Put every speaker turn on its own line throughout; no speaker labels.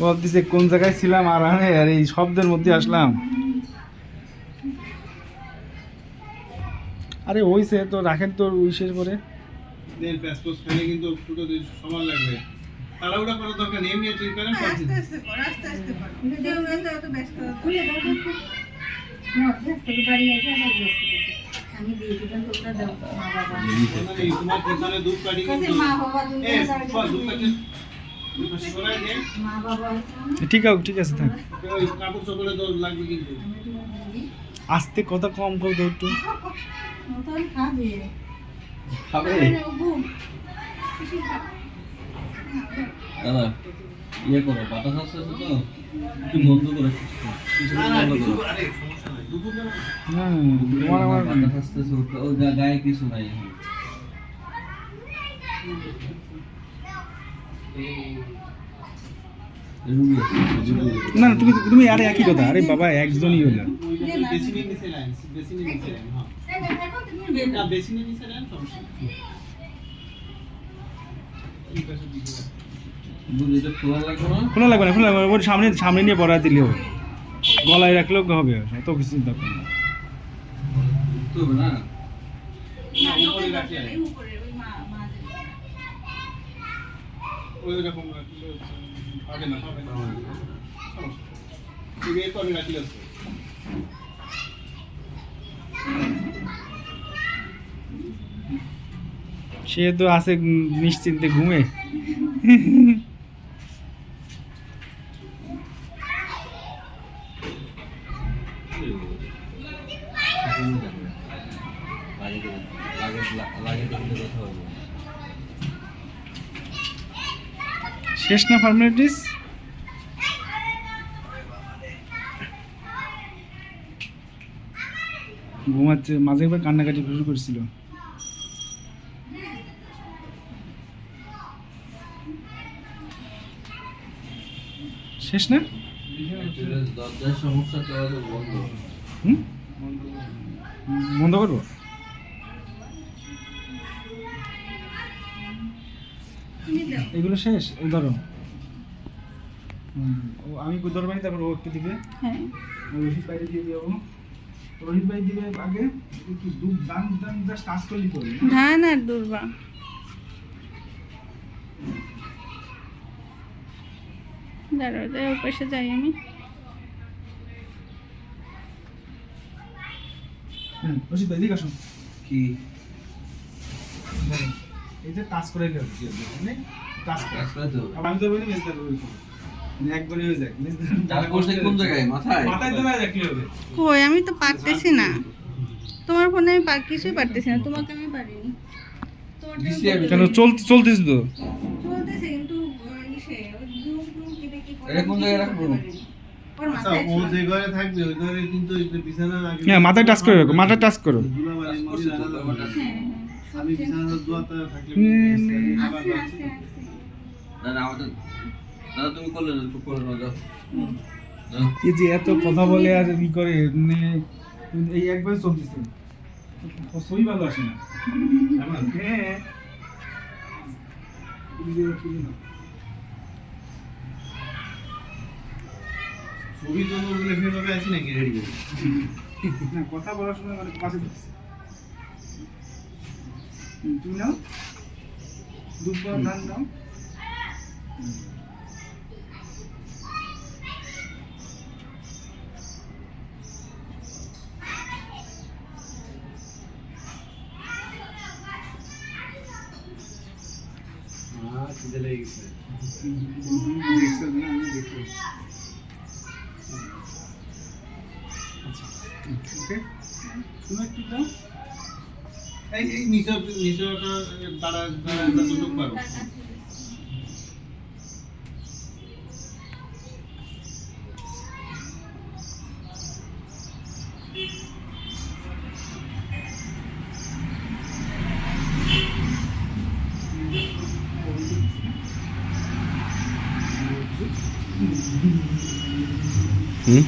ভাবতেছে কোন জায়গায় ছিলাম আর আর এই শব্দের মধ্যে আসলাম। আরে ওইসে তো রাখেন তো উইশের পরে
দেন প্যাসপোর্ট খানে কিন্তু দিন সময় লাগবে। তাড়াহুড়া করার দরকার নেই এমনি ঠিক করেন
আস্তে আস্তে কর আস্তে আস্তে কর। কেউ এত এত ব্যস্ত
খুলে দাও। না, ব্যস্ত বাড়ি আছে, ব্যস্ত। করতে। আমি দিয়ে দিলাম তোমরা দাও। মা বাবা
তোমার পিছনে দুধ কাটি কিন্তু
মা বাবা দুই
এ
জন
ফল দুধ কাটি
মা বাবা
ঠিক আছে ঠিক আছে থাক।
ওই কাপড় চোপড়ে তো লাগবে কিন্তু
আস্তে কথা কম কর তো একটু।
মতন খাবে
খাবে দাদা ইয়ে করো বাতাস আসতেছে তো? একটু বন্ধ করে। কিছু
না না
বন্ধ
কিছু
করো
আরে সমস্যা
না তুমি তুমি আরে একই কথা, আরে বাবা, একজনই
খোলা লাগবে না,
খোলা লাগবে না সামনে সামনে নিয়ে পড়া দিলে হবে। গলায় রাখলেও হবে অত কিছু দরকার নেই
তো হবে না।
না, উপরে রাখলে
এই উপরে
লাগে লাগে লাগে কথা হবে
শেষ না ফর্মালিটিস ঘুমাচ্ছে মাঝে একবার কান্নাকাটি শুরু করছিল। শেষ না?
দরজার সমস্যা বন্ধ
করব? এগুলো শেষ? ধরো। হুম, ও আমি ধরো ভাই তারপর ও একটু দিবে
হ্যাঁ।
রোহিত ভাই দিয়ে দেবো রোহিত ভাই দিবে আগে কি দুধ দান দান জাস্ট কাজ করলি তো না?
ধান আর দুর্বা। দাঁড়াও যাই ওর পাশে যাই আমি।
হ্যাঁ রোহিত ভাই দিকে আসুন
কি।
এই যে টাচ করে গেল মানে টাচ
কাজ করে তো।
আমি তো বলি মানে একবারই হয়ে যাক মেজ
কাজ করছে কোন জায়গায়? মাথায়?
মাথায় তো না যাক হবে
কই আমি তো পারতেছি না। তোমার ফোনে আমি পার কিছুই পারতেছি না তোমাকে আমি পারিনি। আমি
আমি।
কেন। চলতে চলতিস তো।
চলতেছে কিন্তু
এটা কোন জায়গায় রাখব?
ওর
আচ্ছা
মাথায়
আগে
হ্যাঁ মাথায় টাচ করে মাথায় টাচ করো।
আমি দোয়াতে
আছে, আছে, আছে।
আমাদের দাদা তুমি করলে না করে।
এই যে এত কথা বলে আর ই করে মানে এই একবার চলতেছে। সই ভালো আসে না।
আমার
হ্যাঁ।
ছবি তো বলে সেভাবে আছি নাকি? রেডি করে।
না কথা বলার সময় মানে পাশে তুমি নাও বা ধান নাও
খিদে লেগে গেছে।
দেখছ না আমি আচ্ছা। ওকে তুমি একটু দাও
এই এই নিচে নিচে ওটা দাঁড়া দাঁড়া যতটুকু পারো
হ্যাঁ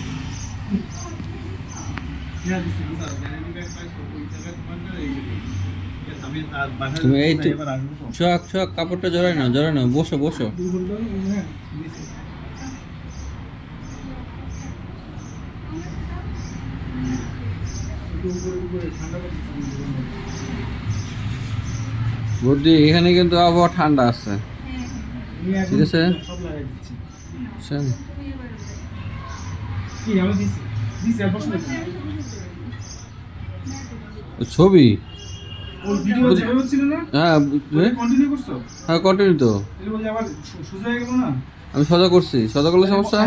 দিচ্ছি
স্যার গ্যারান্টি ব্যাগ পাইছো ওই জায়গায় তোমার না এই যে এটা আমি
আর বাসায়
তুমি এই তো-। সোহাগ সোহাগ কাপড়টা জড়াই না জড়াই না বসো বসো
হ্যাঁ।
বুদ্ধি এখানে কিন্তু আবহাওয়া ঠান্ডা আছে ঠিক আছে। বুঝছেন
কি, আমি দিছি? দিছি, আর?
ও ছবি? হ্যাঁ
কন্টিনিউ
হ্যাঁ? কন্টিনিউ তো।
হয়ে না?
আমি সজা করছি। সজা করলে সমস্যা?